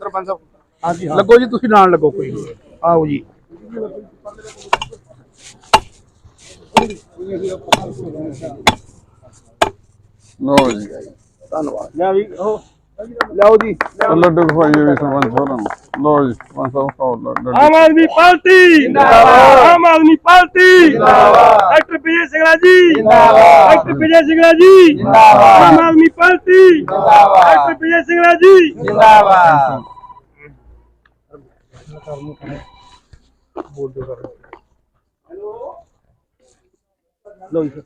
ਸਰਪੰਚ ਸਾਹਿਬ। ਹਾਂਜੀ ਲੱਗੋ ਜੀ ਤੁਸੀਂ ਨਾਲ ਲੱਗੋ ਕੋਈ। ਆਓ ਜੀ। ਲੋ ਜੀ। ਧੰਨਵਾਦ। ਲਿਆ ਵੀ ਉਹ। ਲਿਆਓ ਜੀ। ਲੱਡੂ ਖਵਾਈਏ ਵੀ ਸਰਪੰਚ ਸਾਹਿਬ ਨੂੰ। ਲੋ ਜੀ ਸਾਹਿਬ ਖਾਓ ਲੱਡੂ ਆਮ ਆਦਮੀ ਪਾਰਟੀ। ਜਿੰਦਾਬਾਦ। ਆਮ ਆਦਮੀ ਪਾਰਟੀ। ਜਿੰਦਾਬਾਦ। ਡਾਕਟਰ ਵਿਜੇ ਸਿੰਘਲਾ ਜੀ। ਜਿੰਦਾਬਾਦ। ਡਾਕਟਰ ਵਿਜੇ ਸਿੰਘਲਾ ਜੀ। ਜਿੰਦਾਬਾਦ। ਆਮ ਆਦਮੀ ਪਾਰਟੀ। ਜਿੰਦਾਬਾਦ। ਡਾਕਟਰ ਵਿਜੇ ਸਿੰਘਲਾ ਜੀ। ਜਿੰਦਾਬਾਦ। ਲੋ ਜੀ।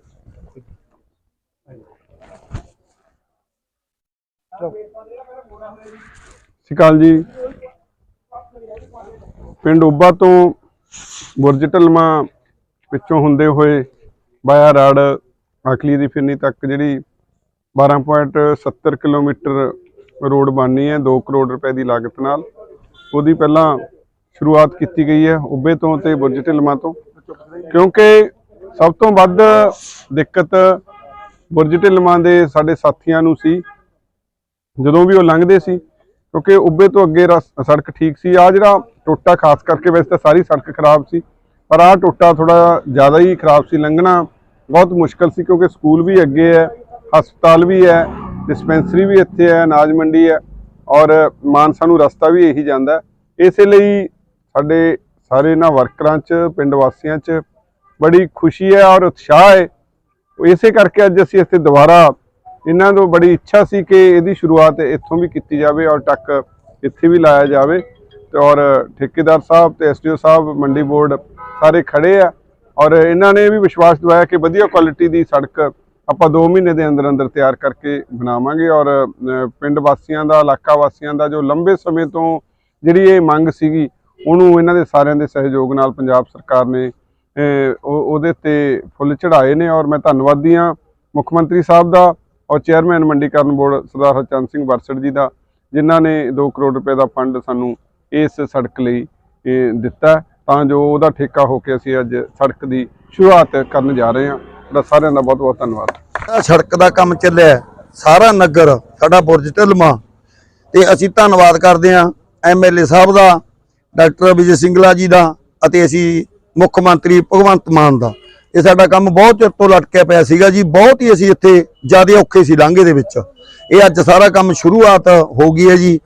ਸਿਕਾਲ ਜੀ। ਪਿੰਡ ਉੱਬਾ ਤੋਂ ਬੁਰਜ ਢਲਮਾ ਵਿੱਚੋਂ ਹੁੰਦੇ ਹੋਏ ਬਾਇਆ ਰਾੜ ਆਖਲੀ ਦੀ ਫਿਰਨੀ ਤੱਕ ਜਿਹੜੀ 12.70 ਕਿਲੋਮੀਟਰ ਰੋਡ ਬਣਨੀ ਹੈ 2 ਕਰੋੜ ਰੁਪਏ ਦੀ ਲਾਗਤ ਨਾਲ। ਉਹਦੀ ਪਹਿਲਾਂ ਸ਼ੁਰੂਆਤ ਕੀਤੀ ਗਈ ਹੈ ਉੱਬੇ ਤੋਂ ਤੇ ਬੁਰਜ ਢਲਮਾ ਤੋਂ। ਕਿਉਂਕਿ ਸਭ ਤੋਂ ਵੱਧ ਦਿੱਕਤ ਬੁਰਜ ਢਲਮਾ ਦੇ ਸਾਡੇ ਸਾਥੀਆਂ ਨੂੰ ਸੀ। ਜਦੋਂ ਵੀ ਉਹ ਲੰਘਦੇ ਸੀ ਕਿਉਂਕਿ ਉੱਬੇ ਤੋਂ ਅੱਗੇ ਰਸ- ਸੜਕ ਠੀਕ ਸੀ। ਆ ਜਿਹੜਾ ਟੋਟਾ ਖਾਸ ਕਰਕੇ ਵੈਸੇ ਤਾਂ ਸਾਰੀ ਸੜਕ ਖਰਾਬ ਸੀ, ਪਰ ਆਹ ਟੋਟਾ ਥੋੜਾ ਜ਼ਿਆਦਾ ਹੀ ਖਰਾਬ ਸੀ। ਲੰਘਣਾ ਬਹੁਤ ਮੁਸ਼ਕਲ ਸੀ ਕਿਉਂਕਿ ਸਕੂਲ ਵੀ ਅੱਗੇ ਹੈ, ਹਸਪਤਾਲ ਵੀ ਹੈ, ਡਿਸਪੈਂਸਰੀ ਵੀ ਇੱਥੇ ਹੈ, ਅਨਾਜ ਮੰਡੀ ਹੈ ਔਰ ਮਾਨਸਾ ਨੂੰ ਰਸਤਾ ਵੀ ਇਹੀ ਜਾਂਦਾ ਇਸੇ ਲਈ ਸਾਡੇ ਸਾਰੇ ਇਹਨਾਂ ਵਰਕਰਾਂ 'ਚ, ਪਿੰਡ ਵਾਸੀਆਂ 'ਚ ਬੜੀ ਖੁਸ਼ੀ ਹੈ ਔਰ ਉਤਸ਼ਾਹ ਹੈ। ਇਸੇ ਕਰਕੇ ਅੱਜ ਅਸੀਂ ਇੱਥੇ ਦੁਬਾਰਾ ਇਹਨਾਂ ਤੋਂ ਬੜੀ ਇੱਛਾ ਸੀ ਕਿ ਇਹਦੀ ਸ਼ੁਰੂਆਤ ਇੱਥੋਂ ਵੀ ਕੀਤੀ ਜਾਵੇ ਔਰ ਟੱਕ ਇੱਥੇ ਵੀ ਲਾਇਆ ਜਾਵੇ। ਤੇ ਔਰ ਠੇਕੇਦਾਰ ਸਾਹਿਬ ਤੇ ਐਸਡੀਓ ਸਾਹਿਬ, ਮੰਡੀ ਬੋਰਡ ਸਾਰੇ ਖੜੇ ਆ। ਔਰ ਇਹਨਾਂ ਨੇ ਵੀ ਵਿਸ਼ਵਾਸ ਦਿਵਾਇਆ ਕਿ ਵਧੀਆ ਕੁਆਲਿਟੀ ਦੀ ਸੜਕ ਆਪਾਂ 2 ਮਹੀਨੇ ਦੇ ਅੰਦਰ ਅੰਦਰ ਤਿਆਰ ਕਰਕੇ ਬਣਾਵਾਂਗੇ। ਔਰ ਪਿੰਡ ਵਾਸੀਆਂ ਦਾ, ਇਲਾਕਾ ਵਾਸੀਆਂ ਦਾ ਜੋ ਲੰਬੇ ਸਮੇਂ ਤੋਂ ਜਿਹੜੀ ਇਹ ਮੰਗ ਸੀਗੀ, ਉਹਨੂੰ ਇਹਨਾਂ ਦੇ ਸਾਰਿਆਂ ਦੇ ਸਹਿਯੋਗ ਨਾਲ ਪੰਜਾਬ ਸਰਕਾਰ ਨੇ ਉਹ- ਉਹਦੇ ਤੇ ਫੁੱਲ ਚੜਾਏ ਨੇ। ਔਰ ਮੈਂ ਧੰਨਵਾਦੀ ਹਾਂ ਮੁੱਖ ਮੰਤਰੀ ਸਾਹਿਬ ਦਾ ਔਰ ਚੇਅਰਮੈਨ ਮੰਡੀਕਰਨ ਬੋਰਡ ਸਰਦਾਰ ਹਰਚੰਦ ਸਿੰਘ ਵਰਸੜ ਜੀ ਦਾ, ਜਿਨ੍ਹਾਂ ਨੇ 2 ਕਰੋੜ ਰੁਪਏ ਦਾ ਫੰਡ ਸਾਨੂੰ ਇਸ ਸੜਕ ਲਈ ਦਿੱਤਾ ਤਾਂ ਜੋ ਉਹਦਾ ਠੇਕਾ ਹੋ ਕੇ ਅਸੀਂ ਅੱਜ ਸੜਕ ਦੀ ਸ਼ੁਰੂਆਤ ਕਰਨ ਜਾ ਰਹੇ ਹਾਂ। ਤੁਹਾਡਾ ਸਾਰਿਆਂ ਦਾ ਬਹੁਤ ਬਹੁਤ ਧੰਨਵਾਦ ਸੜਕ ਦਾ ਕੰਮ ਚੱਲਿਆ ਸਾਰਾ ਨਗਰ, ਸਾਡਾ ਬੁਰਜ ਢਲਮਾ। ਤੇ ਅਸੀਂ ਧੰਨਵਾਦ ਕਰਦੇ ਹਾਂ ਐਮਐਲਏ ਸਾਹਿਬ ਦਾ, ਡਾਕਟਰ ਵਿਜੇ ਸਿੰਗਲਾ ਜੀ ਦਾ, ਅਤੇ ਅਸੀਂ ਮੁੱਖ ਮੰਤਰੀ ਭਗਵੰਤ ਮਾਨ ਦਾ। ਇਹ ਸਾਡਾ ਕੰਮ ਬਹੁਤ ਚਿਰ ਤੋਂ ਲਟਕਿਆ ਪਿਆ ਸੀਗਾ ਜੀ, ਬਹੁਤ ਹੀ ਅਸੀਂ ਇੱਥੇ ਜ਼ਿਆਦਾ ਔਖੇ ਸੀ ਲਾਂਘੇ ਦੇ ਵਿੱਚ। ਇਹ ਅੱਜ ਸਾਰਾ ਕੰਮ ਸ਼ੁਰੂਆਤ ਹੋ ਗਈ ਹੈ ਜੀ।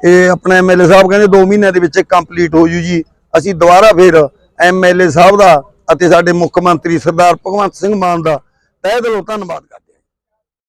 ਇਹ ਆਪਣਾ ਐਮਐਲਏ ਸਾਹਿਬ ਕਹਿੰਦੇ 2 ਮਹੀਨਿਆਂ ਦੇ ਵਿੱਚ ਕੰਪਲੀਟ ਹੋ ਜੂ ਜੀ। ਅਸੀਂ ਦੁਬਾਰਾ ਫਿਰ ਐਮਐਲਏ ਸਾਹਿਬ ਦਾ ਅਤੇ ਸਾਡੇ ਮੁੱਖ ਮੰਤਰੀ ਸਰਦਾਰ ਭਗਵੰਤ ਸਿੰਘ ਮਾਨ ਦਾ ਤਹਿ ਦਿਲੋਂ ਧੰਨਵਾਦ ਕਰਦੇ